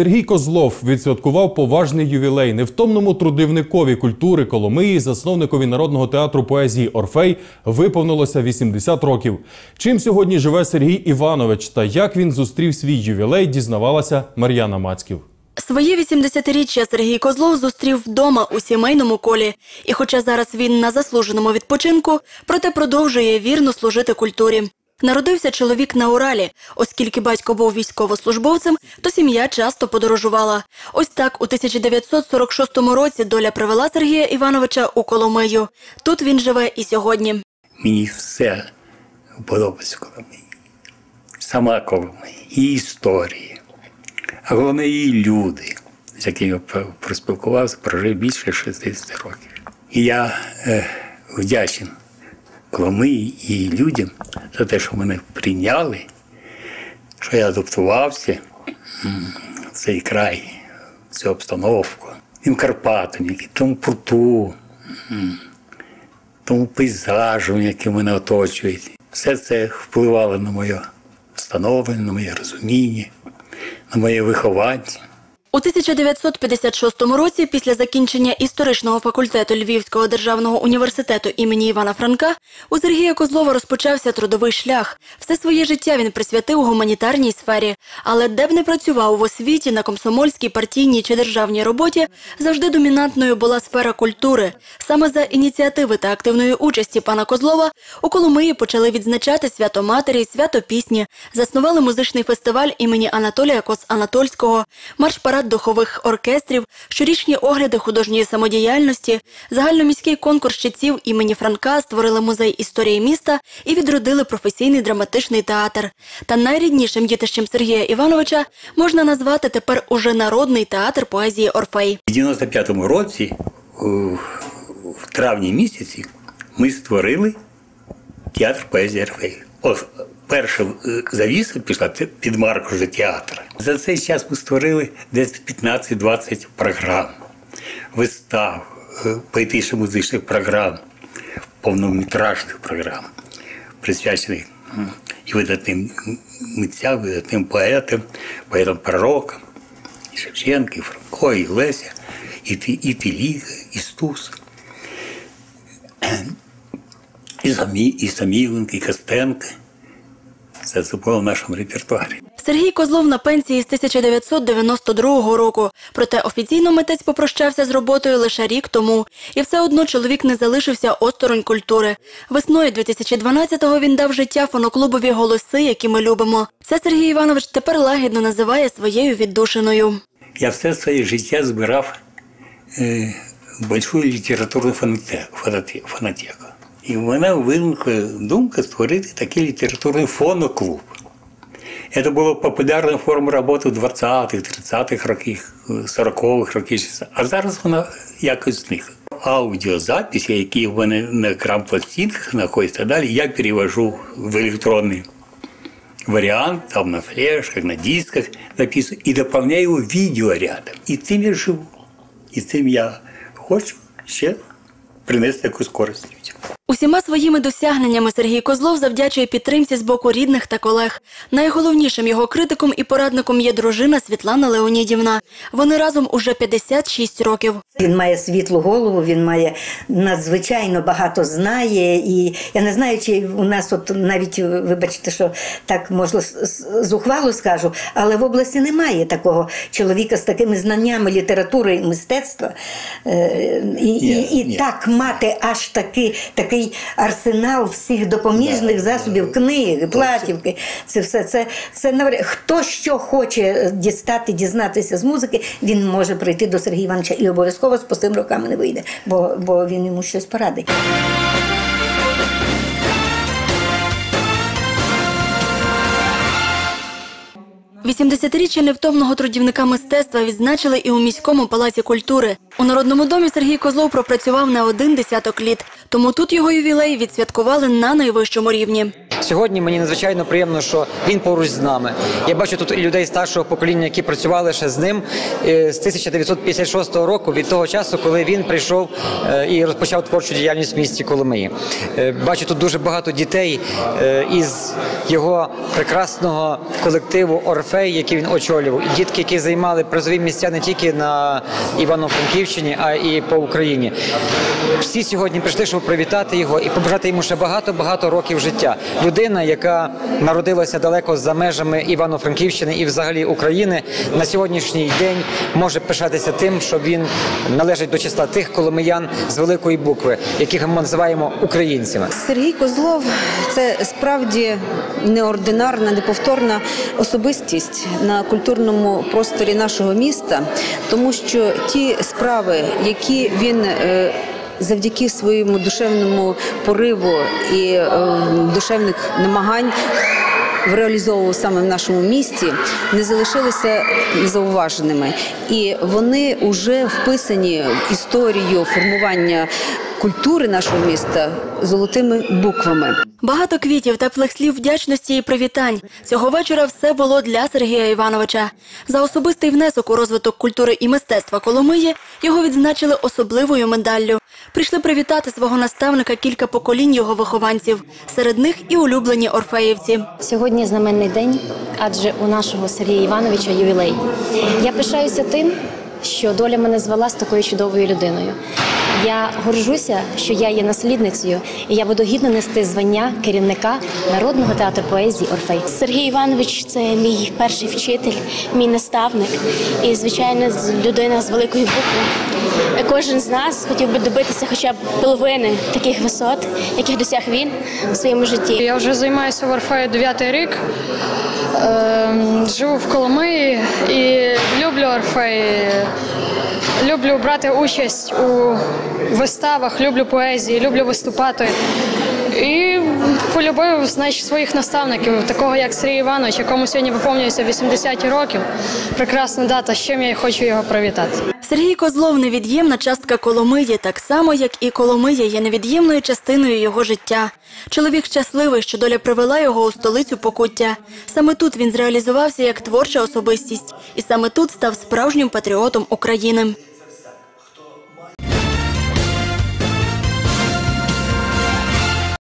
Сергій Козлов відсвяткував поважний ювілей невтомному трудівникові культури Коломиї, засновникові народного театру поезії Орфей, виповнилося 80 років. Чим сьогодні живе Сергій Іванович та як він зустрів свій ювілей, дізнавалася Мар'яна Мацьків. Своє 80-річчя Сергій Козлов зустрів вдома у сімейному колі. І хоча зараз він на заслуженому відпочинку, проте продовжує вірно служити культурі. Народився чоловік на Уралі. Оскільки батько був військовослужбовцем, то сім'я часто подорожувала. Ось так у 1946 році доля привела Сергія Івановича у Коломию. Тут він живе і сьогодні. Мені все подобається Коломиї. Сама Коломия, і історії, а головне її люди, з якими я проспілкувався, прожив більше 60 років. І я е, вдячен Коломиї і людям за те, що мене прийняли, що я адаптувався в цей край, в цю обстановку, тим Карпатам, які- тому порту, тому пейзажу, який мене оточують. Все це впливало на моє становлення, на моє розуміння, на моє виховання. У 1956 році, після закінчення історичного факультету Львівського державного університету імені Івана Франка, у Сергія Козлова розпочався трудовий шлях. Все своє життя він присвятив гуманітарній сфері. Але де б не працював в освіті, на комсомольській, партійній чи державній роботі, завжди домінантною була сфера культури. Саме за ініціативи та активної участі пана Козлова у Коломиї почали відзначати свято матері, свято пісні, заснували музичний фестиваль імені Анатолія Коц-Анатольського, марш-парад духових оркестрів, щорічні огляди художньої самодіяльності, загальноміський конкурс читців імені Франка створили музей історії міста і відродили професійний драматичний театр. Та найріднішим дітищем Сергія Івановича можна назвати тепер уже народний театр поезії Орфей. У 95-му році, в травні місяці, ми створили театр поезії Орфей. Перша е, завіса пішла пі- під марку вже театра. За цей час ми створили десь 15-20 програм, вистав, е, поетично-музичних програм, повнометражних програм, присвячених і видатним митцям, видатним поетам, поетам-пророкам. І Шевченка, і Франко, і Леся, і, і Теліга, і Стус, і, Самі, і Саміленко, і Костенко. Це було в нашому репертуарі. Сергій Козлов на пенсії з 1992 року. Проте офіційно митець попрощався з роботою лише рік тому. І все одно чоловік не залишився осторонь культури. Весною 2012-го він дав життя фоноклубові голоси, які ми любимо. Це Сергій Іванович тепер лагідно називає своєю віддушиною. Я все своє життя збирав е, большую літературну фонотеку. І в мене виникла думка створити такий літературний фоноклуб. Це була популярна форма роботи в 20-х, 30-х років, 40-х років. А зараз вона якось зникла. Аудіозаписи, які в мене на крам-пластинках знаходяться далі, я перевожу в електронний вариант, там на флешках, на дисках записываю и дополняю его видео рядом. І цим я живу. І цим я хочу ще принести якусь користь людям. Усіма своїми досягненнями Сергій Козлов завдячує підтримці з боку рідних та колег. Найголовнішим його критиком і порадником є дружина Світлана Леонідівна. Вони разом уже 56 років. Він має світлу голову, він має надзвичайно багато знає. І я не знаю, чи у нас, от навіть вибачте, що так можливо зухвало скажу, але в області немає такого чоловіка з такими знаннями літератури і мистецтва. Е, І, Ні, і, і ні. так мати аж такий, такий арсенал всіх допоміжних засобів, книги, платівки. Це все це, це навряд- хто що хоче дістати, дізнатися з музики, він може прийти до Сергія Івановича і обов'язково з пустими руками не вийде, бо, бо він йому щось порадить. 80-річчя невтомного трудівника мистецтва відзначили і у міському палаці культури. У народному домі Сергій Козлов пропрацював не один десяток літ, тому тут його ювілей відсвяткували на найвищому рівні. Сьогодні мені надзвичайно приємно, що він поруч з нами. Я бачу тут людей старшого покоління, які працювали ще з ним е, з 1956 року, від того часу, коли він прийшов е, і розпочав творчу діяльність в місті Коломиї. Е, Бачу тут дуже багато дітей із його прекрасного колективу Орфей. які він очолював, і дітки, які займали призові місця не тільки на Івано-Франківщині, а і по Україні. Всі сьогодні прийшли, щоб привітати його і побажати йому ще багато-багато років життя. Людина, яка народилася далеко за межами Івано-Франківщини і взагалі України, на сьогоднішній день може пишатися тим, що він належить до числа тих коломиян з великої букви, яких ми називаємо українцями. Сергій Козлов це справді неординарна, неповторна особистість на культурному просторі нашого міста, тому що ті справи, які він е, завдяки своєму душевному пориву і е, душевних намагань. Реалізовував саме в нашому місті, не залишилися незауваженими, і вони вже вписані в історію формування культури нашого міста золотими буквами. Багато квітів, теплих слів вдячності і привітань. Цього вечора все було для Сергія Івановича. За особистий внесок у розвиток культури і мистецтва Коломиї його відзначили особливою медаллю. Прийшли привітати свого наставника кілька поколінь його вихованців. Серед них і улюблені орфеївці. Сьогодні знаменний день, адже у нашого Сергія Івановича ювілей. Я пишаюся тим, що доля мене звела з такою чудовою людиною. Я горжуся, що я є наслідницею, і я буду гідно нести звання керівника народного театру поезії Орфей. Сергій Іванович це мій перший вчитель, мій наставник і, звичайно, людина з великої букви. Кожен з нас хотів би добитися хоча б половини таких висот, яких досяг він у своєму житті. Я вже займаюся в Орфеї дев'ятий рік. Ем, Живу в Коломиї і люблю Орфей. Люблю брати участь у виставах, люблю поезії, люблю виступати. І полюбив значить, своїх наставників, такого як Сергій Іванович, якому сьогодні виповнюється 80 років. Прекрасна дата, з чим я хочу його привітати. Сергій Козлов невід'ємна частка Коломиї, так само як і Коломия є невід'ємною частиною його життя. Чоловік щасливий, що доля привела його у столицю Покуття. Саме тут він зреалізувався як творча особистість, і саме тут став справжнім патріотом України.